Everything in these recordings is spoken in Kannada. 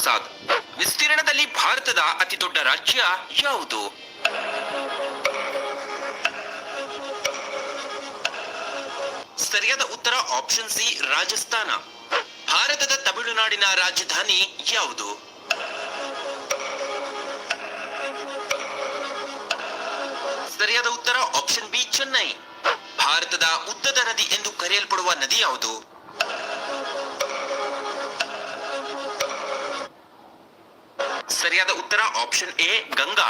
ಪ್ರಸಾದ್. ವಿಸ್ತೀರ್ಣದಲ್ಲಿ ಭಾರತದ ಅತಿ ದೊಡ್ಡ ರಾಜ್ಯ ಯಾವುದು? ಸರಿಯಾದ ಉತ್ತರ ಆಪ್ಷನ್ ಸಿ ರಾಜಸ್ಥಾನ. ಭಾರತದ ತಮಿಳುನಾಡಿನ ರಾಜಧಾನಿ ಯಾವುದು? ಸರಿಯಾದ ಉತ್ತರ ಆಪ್ಷನ್ ಬಿ ಚೆನ್ನೈ. ಭಾರತದ ಉದ್ದದ ನದಿ ಎಂದು ಕರೆಯಲ್ಪಡುವ ನದಿ ಯಾವುದು? ಸರಿಯಾದ ಉತ್ತರ ಆಪ್ಷನ್ ಎ ಗಂಗಾ.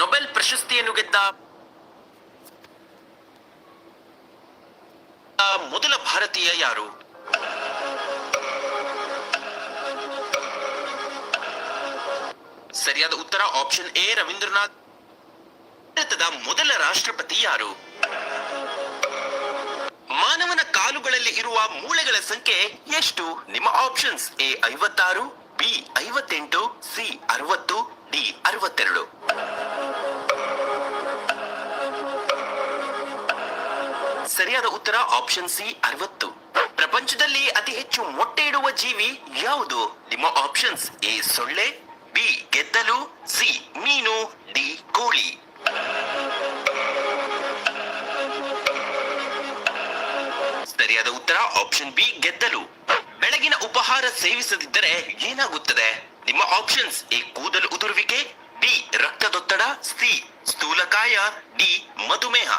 ನೊಬೆಲ್ ಪ್ರಶಸ್ತಿಯನ್ನು ಗೆದ್ದ ಮೊದಲ ಭಾರತೀಯ ಯಾರು? ಸರಿಯಾದ ಉತ್ತರ ಆಪ್ಷನ್ ಎ ರವೀಂದ್ರನಾಥ್ ಭಾರತದ ಮೊದಲ ರಾಷ್ಟ್ರಪತಿ ಯಾರು? ಮಾನವನ ಕಾಲುಗಳಲ್ಲಿ ಇರುವ ಮೂಳೆಗಳ ಸಂಖ್ಯೆ ಎಷ್ಟು? ನಿಮ್ಮ ಆಪ್ಷನ್ಸ್ ಎ ಐವತ್ತಾರು ಬಿ ಐವತ್ತೆಂಟು, ಸಿ ಅರವತ್ತು, ಡಿ ಅರವತ್ತೆರಡು. ಸರಿಯಾದ ಉತ್ತರ ಆಪ್ಷನ್ ಸಿ ಅರವತ್ತು. ಪ್ರಪಂಚದಲ್ಲಿ ಅತಿ ಹೆಚ್ಚು ಮೊಟ್ಟೆ ಇಡುವ ಜೀವಿ ಯಾವುದು? ನಿಮ್ಮ ಆಪ್ಷನ್ಸ್ ಎ ಸೊಳ್ಳೆ, ಬಿ ಗೆದ್ದಲು, ಸಿ ಮೀನು, ಡಿ ಕೋಳಿ. ಸರಿಯಾದ ಉತ್ತರ ಆಪ್ಷನ್ ಬಿ ಗೆದ್ದಲು. ಬೆಳಗಿನ ಉಪಹಾರ ಸೇವಿಸದಿದ್ದರೆ ಏನಾಗುತ್ತದೆ? ನಿಮ್ಮ ಆಪ್ಷನ್ಸ್ ಎ ಕೂದಲು ಉದುರುವಿಕೆ, ಬಿ ರಕ್ತದೊತ್ತಡ, ಸಿ ಸ್ಥೂಲಕಾಯ, ಡಿ ಮಧುಮೇಹ.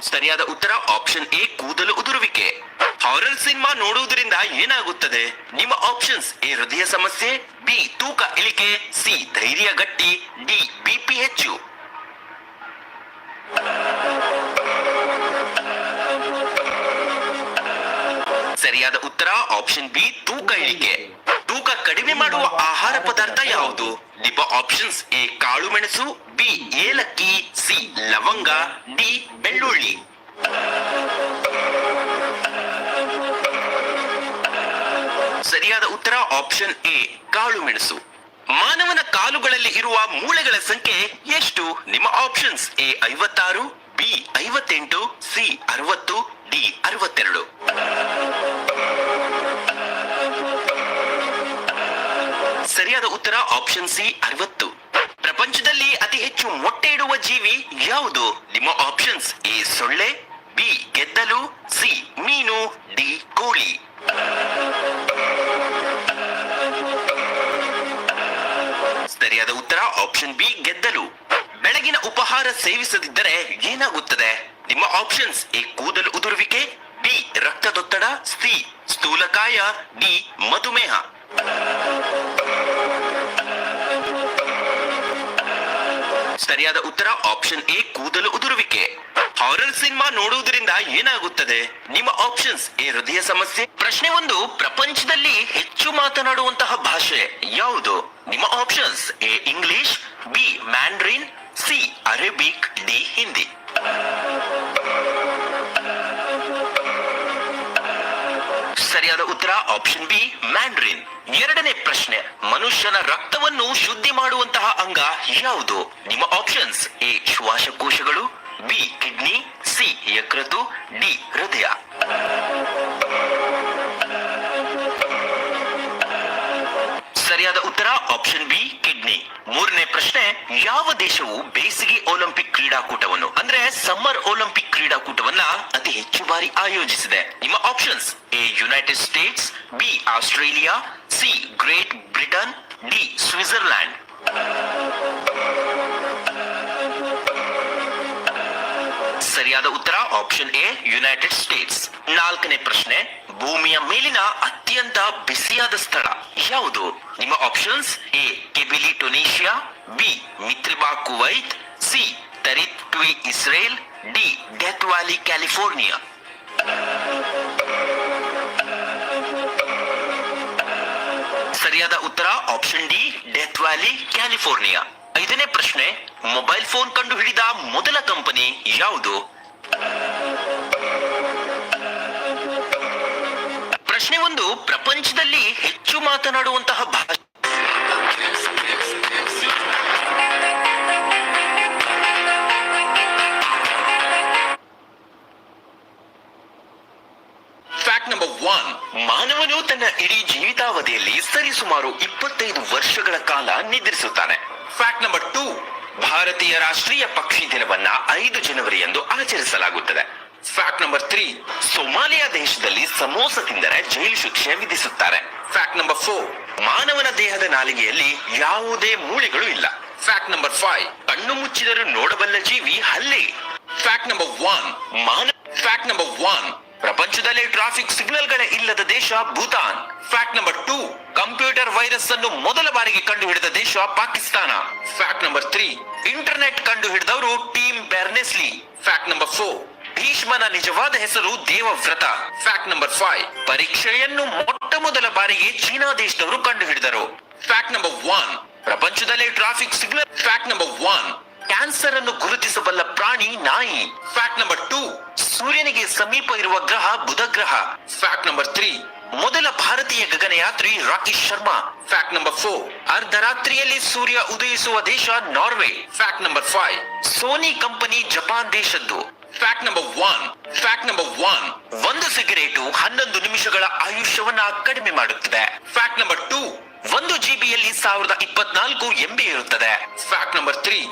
ಸರಿಯಾದ ಉತ್ತರ ಆಪ್ಷನ್ ಎ ಕೂದಲು ಉದುರುವಿಕೆ. ಹಾರರ್ ಸಿನಿಮಾ ನೋಡುವುದರಿಂದ ಏನಾಗುತ್ತದೆ? ನಿಮ್ಮ ಆಪ್ಷನ್ಸ್ ಎ ಹೃದಯ ಸಮಸ್ಯೆ, ಬಿ ತೂಕ ಇಳಿಕೆ, ಸಿ ಧೈರ್ಯ ಗಟ್ಟಿ, ಡಿ ಬಿಪಿ ಹೆಚ್ಚು. ಸರಿಯಾದ ಉತ್ತರ ಆಪ್ಷನ್ ಬಿ ತೂಕ ಇಳಿಕೆ. ತೂಕ ಕಡಿಮೆ ಮಾಡುವ ಆಹಾರ ಪದಾರ್ಥ ಯಾವುದು? ನಿಮ್ಮ ಆಪ್ಷನ್ಸ್ ಎ ಕಾಳು ಮೆಣಸು ಬಿ ಏಲಕ್ಕಿ ಸಿ ಲವಂಗ ಡಿ ಬೆಳ್ಳುಳ್ಳಿ. ಸರಿಯಾದ ಉತ್ತರ ಆಪ್ಷನ್ ಎ ಕಾಳು ಮೆಣಸು. ಮಾನವನ ಕಾಲುಗಳಲ್ಲಿ ಇರುವ ಮೂಳೆಗಳ ಸಂಖ್ಯೆ ಎಷ್ಟು? ನಿಮ್ಮ ಆಪ್ಷನ್ಸ್ ಎ ಐವತ್ತಾರು ಬಿ ಐವತ್ತೆಂಟು ಸಿ ಅರವತ್ತು ಡಿ ಅರವತ್ತೆರಡು. ಸರಿಯಾದ ಉತ್ತರ ಆಪ್ಷನ್ ಸಿ ಅರವತ್ತು. ಪ್ರಪಂಚದಲ್ಲಿ ಅತಿ ಹೆಚ್ಚು ಮೊಟ್ಟೆ ಇಡುವ ಜೀವಿ ಯಾವುದು? ನಿಮ್ಮ ಆಪ್ಷನ್ಸ್ ಎ ಸೊಳ್ಳೆ ಬಿ ಗೆದ್ದಲು ಸಿ ಮೀನು ಡಿ ಕೋಳಿ. ಸರಿಯಾದ ಉತ್ತರ ಆಪ್ಷನ್ ಬಿ ಗೆದ್ದಲು. ಬೆಳಗಿನ ಉಪಹಾರ ಸೇವಿಸದಿದ್ದರೆ ಏನಾಗುತ್ತದೆ? ನಿಮ್ಮ ಆಪ್ಷನ್ಸ್ ಎ ಕೂದಲು ಉದುರುವಿಕೆ ಬಿ ರಕ್ತದೊತ್ತಡ ಸಿ ಸ್ಥೂಲಕಾಯ ಡಿ ಮಧುಮೇಹ. ಸರಿಯಾದ ಉತ್ತರ ಆಪ್ಷನ್ ಎ ಕೂದಲು ಉದುರುವಿಕೆ. ಹಾರರ್ ಸಿನಿಮಾ ನೋಡುವುದರಿಂದ ಏನಾಗುತ್ತದೆ? ನಿಮ್ಮ ಆಪ್ಷನ್ಸ್ ಎ ಹೃದಯ ಸಮಸ್ಯೆ. ಪ್ರಶ್ನೆ ಒಂದು, ಪ್ರಪಂಚದಲ್ಲಿ ಹೆಚ್ಚು ಮಾತನಾಡುವಂತಹ ಭಾಷೆ ಯಾವುದು? ನಿಮ್ಮ options A English B Mandarin C Arabic D Hindi ಸರಿಯಾದ ಉತ್ತರ ಆಪ್ಷನ್ ಬಿ ಮ್ಯಾಂಡ್ರಿನ್ ಎರಡನೇ ಪ್ರಶ್ನೆ, ಮನುಷ್ಯನ ರಕ್ತವನ್ನು ಶುದ್ಧಿ ಮಾಡುವಂತಹ ಅಂಗ ಯಾವುದು? ನಿಮ್ಮ ಆಪ್ಷನ್ಸ್ ಎ ಶ್ವಾಸಕೋಶಗಳು ಬಿ ಕಿಡ್ನಿ ಸಿ ಯಕೃತು ಡಿ ಹೃದಯ. ಸರಿಯಾದ ಉತ್ತರ ಆಪ್ಷನ್ ಬಿ ಮೂರನೇ ಪ್ರಶ್ನೆ, ಯಾವ ದೇಶವು ಬೇಸಿಗೆ ಒಲಿಂಪಿಕ್ ಕ್ರೀಡಾಕೂಟವನ್ನು, ಅಂದ್ರೆ ಸಮ್ಮರ್ ಒಲಿಂಪಿಕ್ ಕ್ರೀಡಾಕೂಟವನ್ನ ಅತಿ ಹೆಚ್ಚು ಬಾರಿ ಆಯೋಜಿಸಿದೆ? ನಿಮ್ಮ options A United States B, Australia, C Great Britain D Switzerland ಸರಿಯಾದ ಉತ್ತರ ಆಪ್ಷನ್ ಎ ಯುನೈಟೆಡ್ ಸ್ಟೇಟ್ಸ್ ನಾಲ್ಕನೇ ಪ್ರಶ್ನೆ, ಭೂಮಿಯ ಮೇಲಿನ ಅತ್ಯಂತ ಬಿಸಿಯಾದ ಸ್ಥಳ ಯಾವುದು? ನಿಮ್ಮ options A Kebili Tunisia B Mitribah Kuwait C Tirat Tzvi Israel D Death Valley California ಸರಿಯಾದ ಉತ್ತರ option D Death Valley California ಐದನೇ ಪ್ರಶ್ನೆ ಮೊಬೈಲ್ ಫೋನ್ ಕಂಡುಹಿಡಿದ ಮೊದಲ ಕಂಪನಿ ಯಾವುದು? ಪ್ರಶ್ನೆ ಒಂದು, ಪ್ರಪಂಚದಲ್ಲಿ ಹೆಚ್ಚು ಮಾತನಾಡುವಂತಹ ಭಾಷೆ. ಮಾನವನು ತನ್ನ ಇಡೀ ಜೀವಿತಾವಧಿಯಲ್ಲಿ ಸರಿಸುಮಾರು ಇಪ್ಪತ್ತೈದು ವರ್ಷಗಳ ಕಾಲ ನಿದ್ರಿಸುತ್ತಾನೆ. ಫ್ಯಾಕ್ಟ್ ನಂಬರ್ ಟೂ ಭಾರತೀಯ ರಾಷ್ಟ್ರೀಯ ಪಕ್ಷಿ ದಿನವನ್ನ ಐದು ಜನವರಿ ಎಂದು ಆಚರಿಸಲಾಗುತ್ತದೆ. ಫ್ಯಾಕ್ಟ್ ನಂಬರ್ ತ್ರೀ ಸೊಮಾಲಿಯಾ ದೇಶದಲ್ಲಿ ಸಮೋಸ ತಿಂದರೆ ಜೈಲು ಶಿಕ್ಷೆ ವಿಧಿಸುತ್ತಾರೆ. ಫ್ಯಾಕ್ಟ್ ನಂಬರ್ ಫೋರ್ ಮಾನವನ ದೇಹದ ನಾಲಿಗೆಯಲ್ಲಿ ಯಾವುದೇ ಮೂಳೆಗಳು ಇಲ್ಲ. ಫ್ಯಾಕ್ಟ್ ನಂಬರ್ ಫೈವ್ ಕಣ್ಣು ಮುಚ್ಚಿದರೂ ನೋಡಬಲ್ಲ ಜೀವಿ ಹಲ್ಲಿ. ಫ್ಯಾಕ್ಟ್ ನಂಬರ್ ಒನ್ ಮಾನ ಫ್ಯಾಕ್ಟ್ ನಂಬರ್ ಒನ್ ಪ್ರಪಂಚದಲ್ಲಿ ಟ್ರಾಫಿಕ್ ಸಿಗ್ನಲ್ಗಳ ಇಲ್ಲದ ದೇಶ Bhutan. Fact number two computer virus ಅನ್ನು ಮೊದಲ ಬಾರಿಗೆ ಕಂಡು ಹಿಡಿದ ದೇಶ Pakistan. Fact number three internet ಕಂಡು ಹಿಡಿದವರು Tim Berners Lee fact number four ಭೀಷ್ಮನ ನಿಜವಾದ ಹೆಸರು ದೇವವ್ರತ. ಫ್ಯಾಕ್ಟ್ ನಂಬರ್ ಫೈವ್ ಪರೀಕ್ಷೆಯನ್ನು ಮೊಟ್ಟ ಮೊದಲ ಬಾರಿಗೆ ಚೀನಾ ದೇಶದವರು ಕಂಡು ಹಿಡಿದರು ಫ್ಯಾಕ್ಟ್ ನಂಬರ್ ಒನ್ ಪ್ರಪಂಚದಲ್ಲಿ traffic signal fact number one cancer ಅನ್ನು ಗುರುತಿಸಬಲ್ಲ ಪ್ರಾಣಿ ನಾಯಿ. ಫ್ಯಾಕ್ಟ್ ನಂಬರ್ ಟೂ ಸೂರ್ಯನಿಗೆ ಸಮೀಪ ಇರುವ ಗ್ರಹ ಬುಧ ಗ್ರಹ ಫ್ಯಾಕ್ಟ್ ನಂಬರ್ ತ್ರೀ ಮೊದಲ ಭಾರತೀಯ ಗಗನಯಾತ್ರಿ Rakesh Sharma. Fact number four ಅರ್ಧರಾತ್ರಿಯಲ್ಲಿ ಸೂರ್ಯ ಉದಯಿಸುವ ದೇಶ Norway. Fact number five Sony company Japan ದೇಶದ್ದು. Fact number one fact number one ಒಂದು ಸಿಗರೇಟು ಹನ್ನೊಂದು ನಿಮಿಷಗಳ ಆಯುಷ್ಯವನ್ನ ಕಡಿಮೆ ಮಾಡುತ್ತದೆ. ಫ್ಯಾಕ್ಟ್ ನಂಬರ್ ಟೂ ಒಂದು ಜಿಬಿಯಲ್ಲಿ ಸಾವಿರದ ಇಪ್ಪತ್ನಾಲ್ಕು ಎಂಬಿ ಇರುತ್ತದೆ. ಫ್ಯಾಕ್ಟ್ ನಂಬರ್ ತ್ರೀ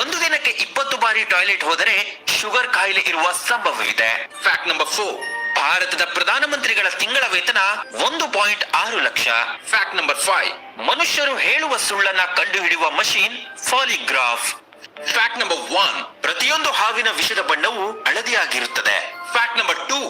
ಒಂದು ದಿನಕ್ಕೆ ಇಪ್ಪತ್ತು ಬಾರಿ ಟಾಯ್ಲೆಟ್ ಹೋದರೆ ಶುಗರ್ ಕಾಯಿಲೆ ಇರುವ ಸಂಭವವಿದೆ. ಫ್ಯಾಕ್ಟ್ ನಂಬರ್ ಫೋರ್ ಭಾರತದ ಪ್ರಧಾನಮಂತ್ರಿಗಳ ತಿಂಗಳ ವೇತನ ಒಂದು ಪಾಯಿಂಟ್ ಆರು ಲಕ್ಷ. ಫ್ಯಾಕ್ಟ್ ನಂಬರ್ ಫೈವ್ ಮನುಷ್ಯರು ಹೇಳುವ ಸುಳ್ಳನ್ನ ಕಂಡುಹಿಡಿಯುವ machine polygraph fact number one ಪ್ರತಿಯೊಂದು ಹಾವಿನ ವಿಷದ ಬಣ್ಣವು ಹಳದಿಯಾಗಿರುತ್ತದೆ. Fact number two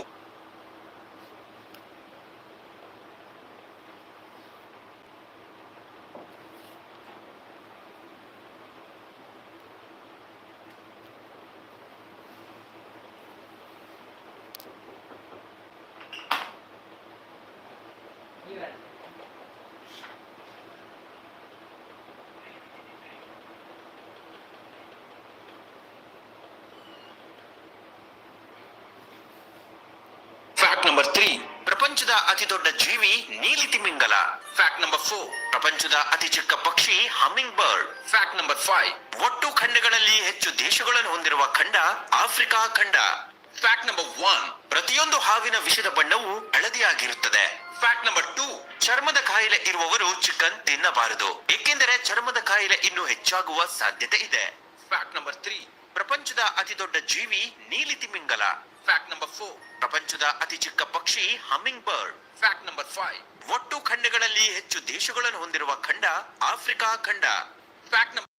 fact number three ಅತಿ ದೊಡ್ಡ ಜೀವಿ ನೀಲಿ ತಿಮಿಂಗಲ. ಫ್ಯಾಕ್ಟ್ ನಂಬರ್ ಫೋರ್ ಪ್ರಪಂಚದ ಅತಿ ಚಿಕ್ಕ ಪಕ್ಷಿ humming bird fact number five ಒಟ್ಟು ಖಂಡಗಳಲ್ಲಿ ಹೆಚ್ಚು ದೇಶಗಳನ್ನು ಹೊಂದಿರುವ ಖಂಡ ಆಫ್ರಿಕಾ ಖಂಡ. ಫ್ಯಾಕ್ಟ್ ನಂಬರ್ ಒನ್ ಪ್ರತಿಯೊಂದು ಹಾವಿನ ವಿಷದ ಬಣ್ಣವು ಹಳದಿಯಾಗಿರುತ್ತದೆ. ಫ್ಯಾಕ್ಟ್ ನಂಬರ್ ಟೂ ಚರ್ಮದ ಕಾಯಿಲೆ ಇರುವವರು ಚಿಕನ್ ತಿನ್ನಬಾರದು. ಏಕೆಂದರೆ ಚರ್ಮದ ಕಾಯಿಲೆ ಇನ್ನೂ ಹೆಚ್ಚಾಗುವ ಸಾಧ್ಯತೆ ಇದೆ. ಫ್ಯಾಕ್ಟ್ ನಂಬರ್ ತ್ರೀ ಪ್ರಪಂಚದ ಅತಿ ದೊಡ್ಡ ಜೀವಿ ನೀಲಿ ತಿಮಿಂಗಲ. ಫ್ಯಾಕ್ಟ್ ನಂಬರ್ ಫೋರ್ ಪ್ರಪಂಚದ ಅತಿ ಚಿಕ್ಕ ಪಕ್ಷಿ humming bird fact number five ಒಟ್ಟು ಖಂಡಗಳಲ್ಲಿ ಹೆಚ್ಚು ದೇಶಗಳನ್ನು ಹೊಂದಿರುವ ಖಂಡ ಆಫ್ರಿಕಾ ಖಂಡ. Fact number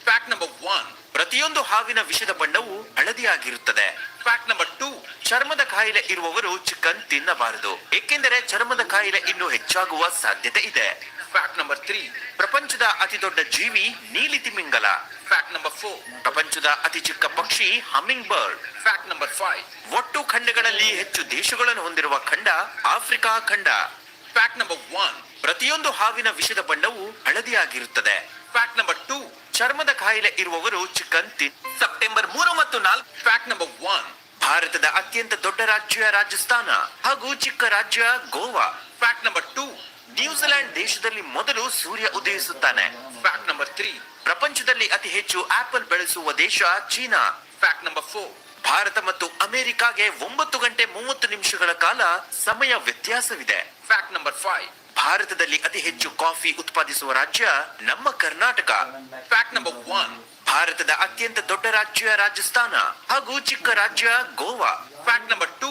fact number one ಪ್ರತಿಯೊಂದು ಹಾವಿನ ವಿಷದ ಬಣ್ಣವು ಹಳದಿಯಾಗಿರುತ್ತದೆ. ಫ್ಯಾಕ್ಟ್ ನಂಬರ್ ಟೂ ಚರ್ಮದ ಕಾಯಿಲೆ ಇರುವವರು ಚಿಕನ್ ತಿನ್ನಬಾರದು. ಏಕೆಂದರೆ ಚರ್ಮದ ಕಾಯಿಲೆ ಇನ್ನೂ ಹೆಚ್ಚಾಗುವ ಸಾಧ್ಯತೆ ಇದೆ. ಫ್ಯಾಕ್ಟ್ ನಂಬರ್ ತ್ರೀ ಪ್ರಪಂಚದ ಅತಿ ದೊಡ್ಡ ಜೀವಿ ನೀಲಿ ತಿಮಿಂಗಲ. ಫ್ಯಾಕ್ಟ್ ನಂಬರ್ ಫೋರ್ ಪ್ರಪಂಚದ ಅತಿ ಚಿಕ್ಕ ಪಕ್ಷಿ humming bird fact number five ಒಟ್ಟು ಖಂಡಗಳಲ್ಲಿ ಹೆಚ್ಚು ದೇಶಗಳನ್ನು ಹೊಂದಿರುವ ಖಂಡ ಆಫ್ರಿಕಾ ಖಂಡ. ಫ್ಯಾಕ್ಟ್ ನಂಬರ್ ಒನ್ ಪ್ರತಿಯೊಂದು ಹಾವಿನ ವಿಷದ ಬಣ್ಣವು ಹಳದಿಯಾಗಿರುತ್ತದೆ. ಫ್ಯಾಕ್ಟ್ ನಂಬರ್ ಟೂ ಚರ್ಮದ ಕಾಯಿಲೆ ಇರುವವರು ಚಿಕನ್ ಸೆಪ್ಟೆಂಬರ್ ಮೂರು ಮತ್ತು ನಾಲ್ಕು ಫ್ಯಾಕ್ಟ್ ನಂಬರ್ ಒನ್. ಭಾರತದ ಅತ್ಯಂತ ದೊಡ್ಡ ರಾಜ್ಯ ರಾಜಸ್ಥಾನ ಹಾಗೂ ಚಿಕ್ಕ ರಾಜ್ಯ Goa. Fact number two. New Zealand ದೇಶದಲ್ಲಿ ಮೊದಲು ಸೂರ್ಯ ಉದಯಿಸುತ್ತಾನೆ. Fact number three. ಪ್ರಪಂಚದಲ್ಲಿ ಅತಿ ಹೆಚ್ಚು ಆಪಲ್ ಬೆಳೆಸುವ ದೇಶ China. Fact number four. Bharat ಮತ್ತು ಅಮೆರಿಕಾಗೆ ಒಂಬತ್ತು ಗಂಟೆ ಮೂವತ್ತು ನಿಮಿಷಗಳ ಕಾಲ ಸಮಯ ವ್ಯತ್ಯಾಸವಿದೆ. Fact number five. ಭಾರತದಲ್ಲಿ ಅತಿ ಹೆಚ್ಚು ಕಾಫಿ ಉತ್ಪಾದಿಸುವ ರಾಜ್ಯ ನಮ್ಮ ಕರ್ನಾಟಕ. ಫ್ಯಾಕ್ಟ್ ನಂಬರ್ ಒನ್ ಭಾರತದ ಅತ್ಯಂತ ದೊಡ್ಡ ರಾಜ್ಯ ರಾಜಸ್ಥಾನ ಹಾಗೂ ಚಿಕ್ಕ ರಾಜ್ಯ Goa. Fact number two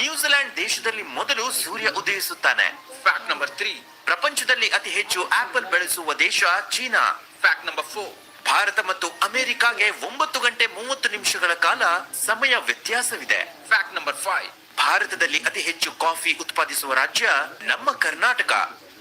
New Zealand ದೇಶದಲ್ಲಿ ಮೊದಲು ಸೂರ್ಯ ಉದಯಿಸುತ್ತಾನೆ. ಫ್ಯಾಕ್ಟ್ ನಂಬರ್ ತ್ರೀ ಪ್ರಪಂಚದಲ್ಲಿ ಅತಿ ಹೆಚ್ಚು ಆಪಲ್ ಬೆಳೆಸುವ ದೇಶ China. Fact number four Bharat ಮತ್ತು ಅಮೆರಿಕಾಗೆ ಒಂಬತ್ತು ಗಂಟೆ ಮೂವತ್ತು ನಿಮಿಷಗಳ ಕಾಲ ಸಮಯ ವ್ಯತ್ಯಾಸವಿದೆ. ಫ್ಯಾಕ್ಟ್ ನಂಬರ್ ಫೈವ್ ಭಾರತದಲ್ಲಿ ಅತಿ ಹೆಚ್ಚು ಕಾಫಿ ಉತ್ಪಾದಿಸುವ ರಾಜ್ಯ ನಮ್ಮ ಕರ್ನಾಟಕ.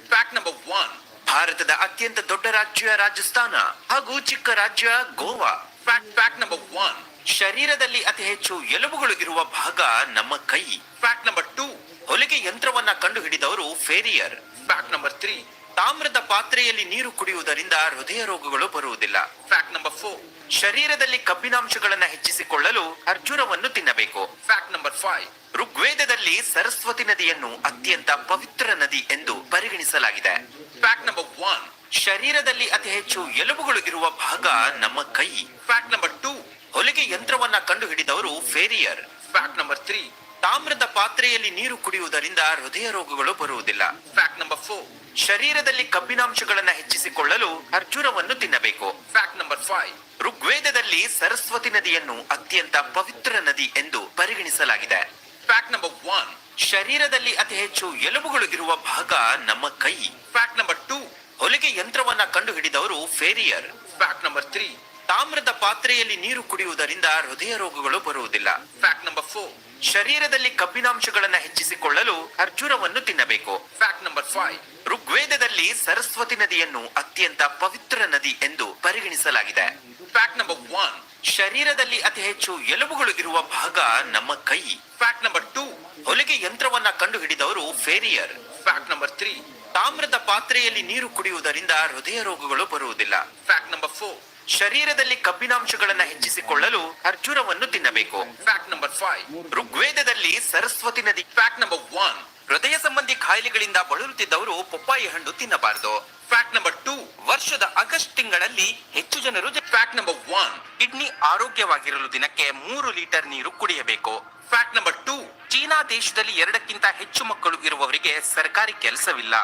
ಫ್ಯಾಕ್ಟ್ ನಂಬರ್ ಒನ್ ಭಾರತದ ಅತ್ಯಂತ ದೊಡ್ಡ ರಾಜ್ಯ ರಾಜಸ್ಥಾನ ಹಾಗೂ ಚಿಕ್ಕ ರಾಜ್ಯ Goa. Fact fact number one ಶರೀರದಲ್ಲಿ ಅತಿ ಹೆಚ್ಚು ಎಲುಬುಗಳು ಇರುವ ಭಾಗ ನಮ್ಮ ಕೈ. ಫ್ಯಾಕ್ಟ್ ನಂಬರ್ ಟೂ ಹೊಲಿಗೆ ಯಂತ್ರವನ್ನ ಕಂಡುಹಿಡಿದವರು ಫೇರಿಯರ್. ಫ್ಯಾಕ್ಟ್ ನಂಬರ್ ತ್ರೀ ತಾಮ್ರದ ಪಾತ್ರೆಯಲ್ಲಿ ನೀರು ಕುಡಿಯುವುದರಿಂದ ಹೃದಯ ರೋಗಗಳು ಬರುವುದಿಲ್ಲ. ಫ್ಯಾಕ್ಟ್ ನಂಬರ್ ಫೋರ್ ಶರೀರದಲ್ಲಿ ಕಬ್ಬಿನಾಂಶಗಳನ್ನು ಹೆಚ್ಚಿಸಿಕೊಳ್ಳಲು ಅರ್ಜುನವನ್ನು ತಿನ್ನಬೇಕು. ಫ್ಯಾಕ್ಟ್ ನಂಬರ್ ಫೈವ್ ಋಗ್ವೇದದಲ್ಲಿ ಸರಸ್ವತಿ ನದಿಯನ್ನು ಅತ್ಯಂತ ಪವಿತ್ರ ನದಿ ಎಂದು ಪರಿಗಣಿಸಲಾಗಿದೆ. ಫ್ಯಾಕ್ಟ್ ನಂಬರ್ ಒನ್ ಶರೀರದಲ್ಲಿ ಅತಿ ಹೆಚ್ಚು ಎಲುಬುಗಳು ಇರುವ ಭಾಗ ನಮ್ಮ ಕೈ. ಫ್ಯಾಕ್ಟ್ ನಂಬರ್ ಟೂ ಹೊಲಿಗೆ ಯಂತ್ರವನ್ನ ಕಂಡುಹಿಡಿದವರು ಫೇರಿಯರ್ ಫ್ಯಾಕ್ಟ್ ನಂಬರ್ ತ್ರೀ ತಾಮ್ರದ ಪಾತ್ರೆಯಲ್ಲಿ ನೀರು ಕುಡಿಯುವುದರಿಂದ ಹೃದಯ ರೋಗಗಳು ಬರುವುದಿಲ್ಲ. ಫ್ಯಾಕ್ಟ್ ನಂಬರ್ ಫೋರ್ ಶರೀರದಲ್ಲಿ ಕಬ್ಬಿನಾಂಶಗಳನ್ನು ಹೆಚ್ಚಿಸಿಕೊಳ್ಳಲು ಖರ್ಜೂರವನ್ನು ತಿನ್ನಬೇಕು. ಫ್ಯಾಕ್ಟ್ ನಂಬರ್ ಫೈವ್ ಋಗ್ವೇದದಲ್ಲಿ ಸರಸ್ವತಿ ನದಿಯನ್ನು ಅತ್ಯಂತ ಪವಿತ್ರ ನದಿ ಎಂದು ಪರಿಗಣಿಸಲಾಗಿದೆ. ಫ್ಯಾಕ್ಟ್ ನಂಬರ್ ಒನ್ ಶರೀರದಲ್ಲಿ ಅತಿ ಹೆಚ್ಚು ಎಲುಬುಗಳು ಇರುವ ಭಾಗ ನಮ್ಮ ಕೈ. ಫ್ಯಾಕ್ಟ್ ನಂಬರ್ ಟೂ ಹೊಲಿಗೆ ಯಂತ್ರವನ್ನ ಕಂಡುಹಿಡಿದವರು ಫೇರಿಯರ್. ಫ್ಯಾಕ್ಟ್ ನಂಬರ್ ತ್ರೀ ತಾಮ್ರದ ಪಾತ್ರೆಯಲ್ಲಿ ನೀರು ಕುಡಿಯುವುದರಿಂದ ಹೃದಯ ರೋಗಗಳು ಬರುವುದಿಲ್ಲ. ಫ್ಯಾಕ್ಟ್ ನಂಬರ್ ಫೋರ್ ಶರೀರದಲ್ಲಿ ಕಬ್ಬಿನಾಂಶಗಳನ್ನು ಹೆಚ್ಚಿಸಿಕೊಳ್ಳಲು ಅರ್ಜುನವನ್ನು ತಿನ್ನಬೇಕು. ಫ್ಯಾಕ್ಟ್ ನಂಬರ್ ಫೈವ್ ಋಗ್ವೇದದಲ್ಲಿ ಸರಸ್ವತಿ ನದಿಯನ್ನು ಅತ್ಯಂತ ಪವಿತ್ರ ನದಿ ಎಂದು ಪರಿಗಣಿಸಲಾಗಿದೆ. ಫ್ಯಾಕ್ಟ್ ನಂಬರ್ ಒನ್ ಶರೀರದಲ್ಲಿ ಅತಿ ಹೆಚ್ಚು ಎಲುಬುಗಳು ಇರುವ ಭಾಗ ನಮ್ಮ ಕೈ. ಫ್ಯಾಕ್ಟ್ ನಂಬರ್ ಹೊಲಿಗೆ ಯಂತ್ರವನ್ನ ಕಂಡುಹಿಡಿದವರು ಫೇರಿಯರ್ ಫ್ಯಾಕ್ಟ್ ನಂಬರ್ ತ್ರೀ ತಾಮ್ರದ ಪಾತ್ರೆಯಲ್ಲಿ ನೀರು ಕುಡಿಯುವುದರಿಂದ ಹೃದಯ ರೋಗಗಳು ಬರುವುದಿಲ್ಲ. ಫ್ಯಾಕ್ಟ್ ನಂಬರ್ ಫೋರ್ ಶರೀರದಲ್ಲಿ ಕಬ್ಬಿನಾಂಶಗಳನ್ನ ಹೆಚ್ಚಿಸಿಕೊಳ್ಳಲು ಖರ್ಜೂರವನ್ನು ತಿನ್ನಬೇಕು. ಫ್ಯಾಕ್ಟ್ ನಂಬರ್ ಫೈವ್ ಋಗ್ವೇದದಲ್ಲಿ ಸರಸ್ವತಿ ನದಿ ಫ್ಯಾಕ್ಟ್ ನಂಬರ್ ಒನ್ ಹೃದಯ ಸಂಬಂಧಿ ಕಾಯಿಲೆಗಳಿಂದ ಬಳಲುತ್ತಿದ್ದವರು ಪಪ್ಪಾಯಿ ಹಣ್ಣು ತಿನ್ನಬಾರದು. ಫ್ಯಾಕ್ಟ್ ನಂಬರ್ ಟೂ ವರ್ಷದ ಆಗಸ್ಟ್ ತಿಂಗಳಲ್ಲಿ ಹೆಚ್ಚು ಜನರು ಫ್ಯಾಕ್ಟ್ ನಂಬರ್ ಒನ್ ಕಿಡ್ನಿ ಆರೋಗ್ಯವಾಗಿರಲು ದಿನಕ್ಕೆ ಮೂರು ಲೀಟರ್ ನೀರು ಕುಡಿಯಬೇಕು. ಫ್ಯಾಕ್ಟ್ ನಂಬರ್ ಟೂ ಚೀನಾ ದೇಶದಲ್ಲಿ ಎರಡಕ್ಕಿಂತ ಹೆಚ್ಚು ಮಕ್ಕಳು ಇರುವವರಿಗೆ ಸರ್ಕಾರಿ ಕೆಲಸವಿಲ್ಲ.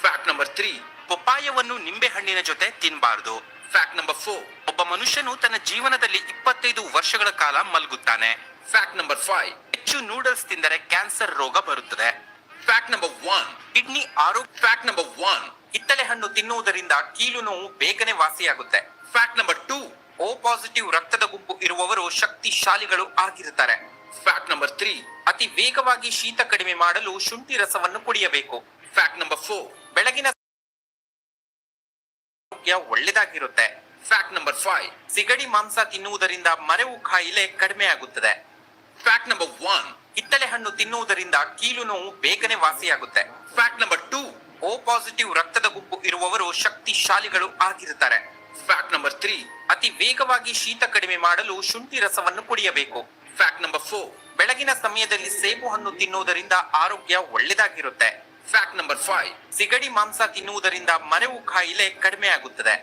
ಫ್ಯಾಕ್ಟ್ ನಂಬರ್ ತ್ರೀ ಪಪ್ಪಾಯವನ್ನು ನಿಂಬೆ ಹಣ್ಣಿನ ಜೊತೆ ತಿನ್ನಬಾರದು ಫ್ಯಾಕ್ಟ್ ನಂಬರ್ ಫೋರ್ ಒಬ್ಬ ಮನುಷ್ಯನು ತನ್ನ ಜೀವನದಲ್ಲಿ ಇಪ್ಪತ್ತೈದು ವರ್ಷಗಳ ಕಾಲ ಮಲಗುತ್ತಾನೆ. ಫ್ಯಾಕ್ಟ್ ನಂಬರ್ ಫೈವ್ ಹೆಚ್ಚು ನೂಡಲ್ಸ್ ತಿಂದರೆ ಕ್ಯಾನ್ಸರ್ ರೋಗ ಬರುತ್ತದೆ. ಫ್ಯಾಕ್ಟ್ ನಂಬರ್ ಒನ್ ಕಿಡ್ನಿ ಆರೋಗ್ಯ ಫ್ಯಾಕ್ಟ್ ನಂಬರ್ ಒನ್ ಕಿತ್ತಳೆ ಹಣ್ಣು ತಿನ್ನುವುದರಿಂದ ಕೀಲು ನೋವು ಬೇಗನೆ ವಾಸಿಯಾಗುತ್ತೆ. Fact number two O positive ರಕ್ತದ ಗುಂಪು ಇರುವವರು ಶಕ್ತಿಶಾಲಿಗಳು ಆಗಿರುತ್ತಾರೆ. ಫ್ಯಾಕ್ಟ್ ನಂಬರ್ ತ್ರೀ ಅತಿ ವೇಗವಾಗಿ ಶೀತ ಕಡಿಮೆ ಮಾಡಲು ಶುಂಠಿ ರಸವನ್ನು ಕುಡಿಯಬೇಕು. ಫ್ಯಾಕ್ಟ್ ನಂಬರ್ ಫೋರ್ ಬೆಳಗಿನ ಆರೋಗ್ಯ ಒಳ್ಳೆದಾಗಿರುತ್ತೆ ಫ್ಯಾಕ್ಟ್ ನಂಬರ್ ಫೈವ್ ಸಿಗಡಿ ಮಾಂಸ ತಿನ್ನುವುದರಿಂದ ಮರೆವು ಕಾಯಿಲೆ ಕಡಿಮೆ ಆಗುತ್ತದೆ. ಫ್ಯಾಕ್ಟ್ ನಂಬರ್ ಒನ್ ಕಿತ್ತಳೆ ಹಣ್ಣು ತಿನ್ನುವುದರಿಂದ ಕೀಲು ನೋವು ಬೇಗನೆ ವಾಸಿಯಾಗುತ್ತೆ. Fact number two O positive ರಕ್ತದ ಗುಂಪು ಇರುವವರು ಶಕ್ತಿಶಾಲಿಗಳು ಆಗಿರುತ್ತಾರೆ. ಫ್ಯಾಕ್ಟ್ ನಂಬರ್ ತ್ರೀ ಅತಿ ವೇಗವಾಗಿ ಶೀತ ಕಡಿಮೆ ಮಾಡಲು ಶುಂಠಿ ರಸವನ್ನು ಕುಡಿಯಬೇಕು. ಫ್ಯಾಕ್ಟ್ ನಂಬರ್ ಫೋರ್ ಬೆಳಗಿನ ಸಮಯದಲ್ಲಿ ಸೇಬು ಹಣ್ಣು ತಿನ್ನುವುದರಿಂದ ಆರೋಗ್ಯ ಒಳ್ಳೆದಾಗಿರುತ್ತೆ ಫ್ಯಾಕ್ಟ್ ನಂಬರ್ ಫೈವ್ ಸಿಗಡಿ ಮಾಂಸ ತಿನ್ನುವುದರಿಂದ ಮರೆವು ಕಾಯಿಲೆ ಕಡಿಮೆ ಆಗುತ್ತದೆ.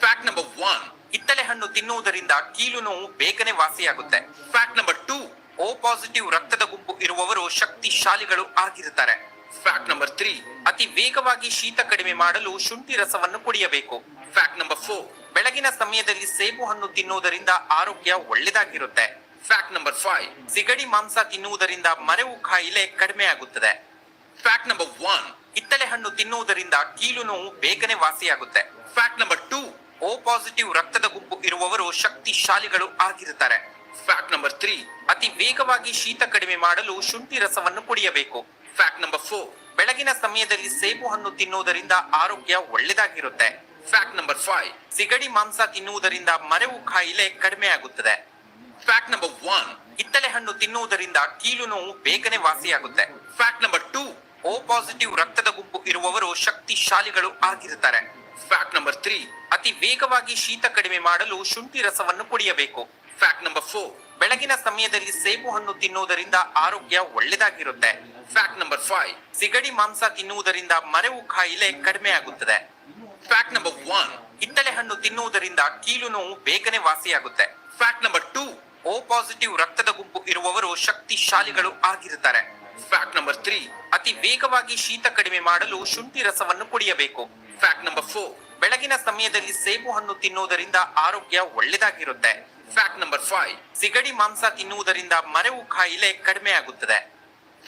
ಫ್ಯಾಕ್ಟ್ ನಂಬರ್ ಒನ್ ಕಿತ್ತಳೆ ಹಣ್ಣು ತಿನ್ನುವುದರಿಂದ ಕೀಲು ನೋವು ಬೇಗನೆ ವಾಸಿಯಾಗುತ್ತೆ. Fact number two O positive ರಕ್ತದ ಗುಂಪು ಇರುವವರು ಶಕ್ತಿಶಾಲಿಗಳು ಆಗಿರುತ್ತಾರೆ. ಫ್ಯಾಕ್ಟ್ ನಂಬರ್ ತ್ರೀ ಅತಿ ವೇಗವಾಗಿ ಶೀತ ಕಡಿಮೆ ಮಾಡಲು ಶುಂಠಿ ರಸವನ್ನು ಕುಡಿಯಬೇಕು. ಫ್ಯಾಕ್ಟ್ ನಂಬರ್ ಫೋರ್ ಬೆಳಗಿನ ಸಮಯದಲ್ಲಿ ಸೇಬು ಹಣ್ಣು ತಿನ್ನುವುದರಿಂದ ಆರೋಗ್ಯ ಒಳ್ಳೆದಾಗಿರುತ್ತೆ ಫ್ಯಾಕ್ಟ್ ನಂಬರ್ ಫೈವ್ ಸಿಗಡಿ ಮಾಂಸ ತಿನ್ನುವುದರಿಂದ ಮರೆವು ಕಾಯಿಲೆ ಕಡಿಮೆ ಆಗುತ್ತದೆ ಫ್ಯಾಕ್ಟ್ ನಂಬರ್ ಒನ್ ಕಿತ್ತಳೆ ಹಣ್ಣು ತಿನ್ನುವುದರಿಂದ ಕೀಲು ನೋವು ಬೇಗನೆ ವಾಸಿಯಾಗುತ್ತೆ. Fact number two O positive ರಕ್ತದ ಗುಂಪು ಇರುವವರು ಶಕ್ತಿಶಾಲಿಗಳು ಆಗಿರುತ್ತಾರೆ. ಫ್ಯಾಕ್ಟ್ ನಂಬರ್ ತ್ರೀ ಅತಿ ವೇಗವಾಗಿ ಶೀತ ಕಡಿಮೆ ಮಾಡಲು ಶುಂಠಿ ರಸವನ್ನು ಕುಡಿಯಬೇಕು. ಫ್ಯಾಕ್ಟ್ ನಂಬರ್ ಫೋರ್ ಬೆಳಗಿನ ಸಮಯದಲ್ಲಿ ಸೇಬು ಹಣ್ಣು ತಿನ್ನುವುದರಿಂದ ಆರೋಗ್ಯ ಒಳ್ಳೆದಾಗಿರುತ್ತೆ ಫ್ಯಾಕ್ಟ್ ನಂಬರ್ ಫೈವ್ ಸಿಗಡಿ ಮಾಂಸ ತಿನ್ನುವುದರಿಂದ ಮರೆವು ಕಾಯಿಲೆ ಕಡಿಮೆ ಆಗುತ್ತದೆ ಫ್ಯಾಕ್ಟ್ ನಂಬರ್ ಒನ್ ಕಿತ್ತಳೆ ಹಣ್ಣು ತಿನ್ನುವುದರಿಂದ ಕೀಲು ನೋವು ಬೇಗನೆ ವಾಸಿಯಾಗುತ್ತೆ. Fact number two O positive ರಕ್ತದ ಗುಂಪು ಇರುವವರು ಶಕ್ತಿಶಾಲಿಗಳು ಆಗಿರುತ್ತಾರೆ. ಫ್ಯಾಕ್ಟ್ ನಂಬರ್ ತ್ರೀ ಅತಿ ವೇಗವಾಗಿ ಶೀತ ಕಡಿಮೆ ಮಾಡಲು ಶುಂಠಿ ರಸವನ್ನು ಕುಡಿಯಬೇಕು. ಫ್ಯಾಕ್ಟ್ ನಂಬರ್ ಫೋರ್ ಬೆಳಗಿನ ಸಮಯದಲ್ಲಿ ಸೇಬು ಹಣ್ಣು ತಿನ್ನುವುದರಿಂದ ಆರೋಗ್ಯ ಒಳ್ಳೆದಾಗಿರುತ್ತೆ ಫ್ಯಾಕ್ಟ್ ನಂಬರ್ ಫೈವ್ ಸಿಗಡಿ ಮಾಂಸ ತಿನ್ನುವುದರಿಂದ ಮರೆವು ಕಾಯಿಲೆ ಕಡಿಮೆ ಆಗುತ್ತದೆ. ಫ್ಯಾಕ್ಟ್ ನಂಬರ್ ಒನ್ ಹಿತ್ತಲೆ ಹಣ್ಣು ತಿನ್ನುವುದರಿಂದ ಕೀಲು ನೋವು ಬೇಗನೆ ವಾಸಿಯಾಗುತ್ತೆ. Fact number two O positive ರಕ್ತದ ಗುಂಪು ಇರುವವರು ಶಕ್ತಿಶಾಲಿಗಳು ಆಗಿರುತ್ತಾರೆ. ಫ್ಯಾಕ್ಟ್ ನಂಬರ್ ತ್ರೀ ಅತಿ ವೇಗವಾಗಿ ಶೀತ ಕಡಿಮೆ ಮಾಡಲು ಶುಂಠಿ ರಸವನ್ನು ಕುಡಿಯಬೇಕು. ಫ್ಯಾಕ್ಟ್ ನಂಬರ್ ಫೋರ್ ಬೆಳಗಿನ ಸಮಯದಲ್ಲಿ ಸೇಬು ಹಣ್ಣು ತಿನ್ನುವುದರಿಂದ ಆರೋಗ್ಯ ಒಳ್ಳೆದಾಗಿರುತ್ತೆ ಫ್ಯಾಕ್ಟ್ ನಂಬರ್ ಫೈವ್ ಸಿಗಡಿ ಮಾಂಸ ತಿನ್ನುವುದರಿಂದ ಮರೆವು ಕಾಯಿಲೆ ಕಡಿಮೆ ಆಗುತ್ತದೆ.